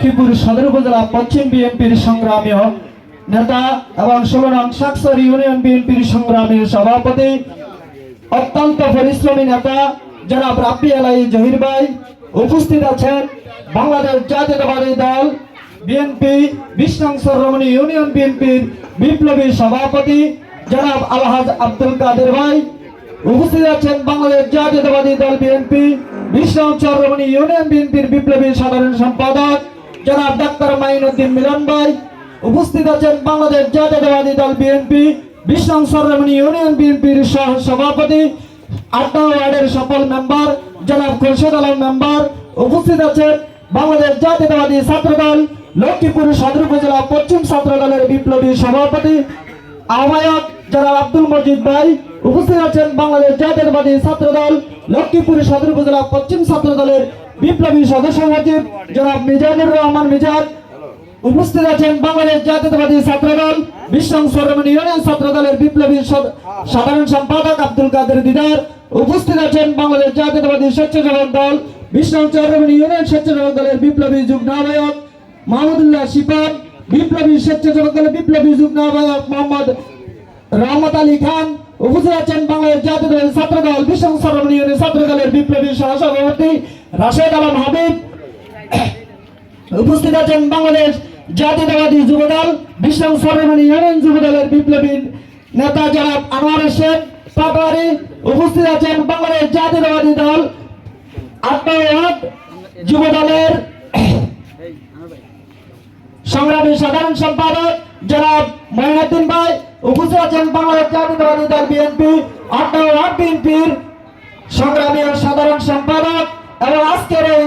লক্ষ্মীপুর সদর উপজেলা পশ্চিম বিএনপির সংগ্রামী নেতা এবং ষোলো নং সাকসর ইউনিয়ন বিএনপির সংগ্রামী সভাপতি, অত্যন্ত পরিশ্রমী নেতা যারা রাব্বি আলাই জহির ভাই উপস্থিত আছেন বাংলাদেশ জাতীয়তাবাদী দল বিএনপি বিশ নং সরমণি ইউনিয়ন বিএনপির বিপ্লবী সভাপতি জনাব আলহাজ আব্দুল কাদের ভাই উপস্থিত আছেন বাংলাদেশ জাতীয়তাবাদী দল বিএনপি বিষ্ণু চন্দ্রমণি ইউনিয়ন বিএনপির বিপ্লবী সাধারণ সম্পাদক জনাব ডাক্তার মাইনুদ্দিন মিলন ভাই, উপস্থিত আছেন বাংলাদেশ জাতীয়তাবাদী দল বিএনপি বিষ্ণু চন্দ্রমণি ইউনিয়ন বিএনপির সহ সভাপতি আটটা ওয়ার্ডের সফল মেম্বার, জনাব খুরশেদ আলম মেম্বার, উপস্থিত আছেন বাংলাদেশ জাতীয়তাবাদী ছাত্র দল লক্ষ্মীপুর সদর উপজেলা পশ্চিম ছাত্র দলের বিপ্লবী সভাপতি, আহ্বায়ক জনাব আব্দুল মজিদ ভাই, উপস্থিত আছেন বাংলাদেশ জাতীয়তাবাদী ছাত্র দল লক্ষ্মীপুর সদর উপজেলা পশ্চিম ছাত্র দলের বিপ্লবী সদস্য সচিব জনাব মিজানুর রহমান মিজান। উপস্থিত আছেন বাংলাদেশ জাতীয়তাবাদী ছাত্র দল বিশ্বং সরমণি ইউনিয়ন ছাত্র দলের বিপ্লবী সাধারণ সম্পাদক আব্দুল কাদের দিদার। উপস্থিত আছেন বাংলাদেশ জাতীয়তাবাদী স্বেচ্ছাসেবক দল বিশ্বং সরমণি ইউনিয়ন স্বেচ্ছাসেবক দলের বিপ্লবী যুগ্ম আহ্বায়ক মাহমুদুল্লাহ শিপান, বিপ্লবী স্বেচ্ছাসেবক দলের বিপ্লবী যুগ্ম আহ্বায়ক মোহাম্মদ রহমত আলী খান। উপস্থিত আছেন বাংলাদেশ জাতীয় দলের ছাত্র দল বিশ্বং সরমণি ইউনিয়ন ছাত্র দলের বিপ্লবী সহসভাপতি রাশেদ আলম হাবিব উপস্থিত আছেন বাংলাদেশ জাতীয়তাবাদী যুবদল বিশ্ব সর্বমানী ইউনিয়ন যুবদলের বিপ্লবী নেতা জনাব আনোয়ার হোসেন পাটোয়ারি, উপস্থিত আছেন বাংলাদেশ জাতীয়তাবাদী দল আত্মওয়াদ যুবদলের সংগ্রামী সাধারণ সম্পাদক জনাব মহিনুদ্দিন ভাই, উপস্থিত আছেন বাংলাদেশ জাতীয়তাবাদী দল বিএনপি আত্মওয়াদ বিএনপির সংগ্রামী সাধারণ সম্পাদক এবং আজকের এই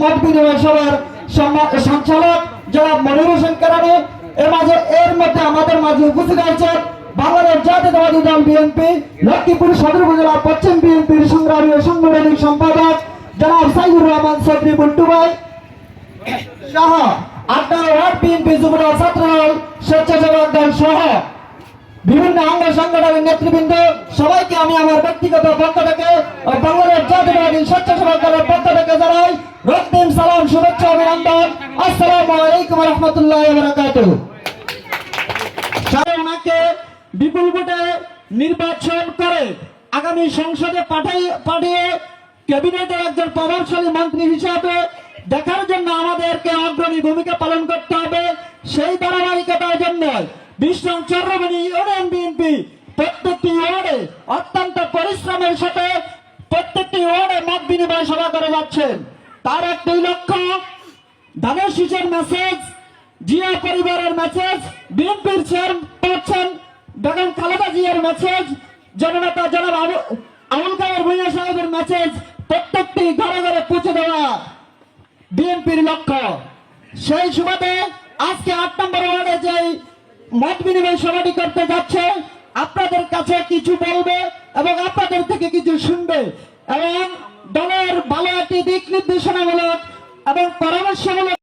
মত বিনিময় সভার সঞ্চালক জনাব মনির হোসেন কেরানি, এর মাঝে এর মধ্যে আমাদের মাঝে উপস্থিত আছেন বাংলাদেশ জাতীয়তাবাদী দল বিএনপি, লক্ষ্মীপুর সদর উপজেলা পশ্চিম বিএনপির সংগ্রামী সাংগঠনিক সম্পাদক জনাব সাইদুর রহমান চৌধুরী বুন্টু ভাই সহ আড্ডা ওয়ার্ড বিএনপি যুবদল ছাত্রদল, স্বেচ্ছাসেবক দল সহ বিভিন্ন অঙ্গ সংগঠনের নেতৃবৃন্দ, সবাইকে আমি আমার ব্যক্তিগত পক্ষ থেকে বাংলাদেশ জাতীয়বাদী স্বেচ্ছাসেবক রহমতুল্লাহ ওনাকে বিপুল ভোটে নির্বাচন করে আগামী সংসদে পাঠাই পাঠিয়ে ক্যাবিনেটের একজন প্রভাবশালী মন্ত্রী হিসাবে দেখার জন্য আমাদেরকে অগ্রণী ভূমিকা পালন করতে হবে। সেই ধারাবাহিকতার জন্য বিশ্ব চন্দ্রমণি ইউনিয়ন বিএনপি প্রত্যেকটি ওয়ার্ডে অত্যন্ত পরিশ্রমের সাথে প্রত্যেকটি ওয়ার্ডে মত বিনিময় সভা করে যাচ্ছেন। তার একটি লক্ষ্য ধানের শীষের মেসেজ জিয়া পরিবারের মেসেজ বিএনপির চেয়ার বেগম খালেদা জিয়ার মেসেজ জননেতা জনাব আবুল ভূঁইয়া সাহেবের মেসেজ প্রত্যেকটি ঘরে ঘরে পৌঁছে দেওয়া বিএনপির লক্ষ্য। সেই সুবাদে আজকে আট নম্বর ওয়ার্ডে যে মত বিনিময় সভাটি করতে যাচ্ছে, আপনাদের কাছে কিছু বলবে এবং আপনাদের থেকে কিছু শুনবে। এবং দলের ভালো একটি দিক নির্দেশনামূলক এবং পরামর্শমূলক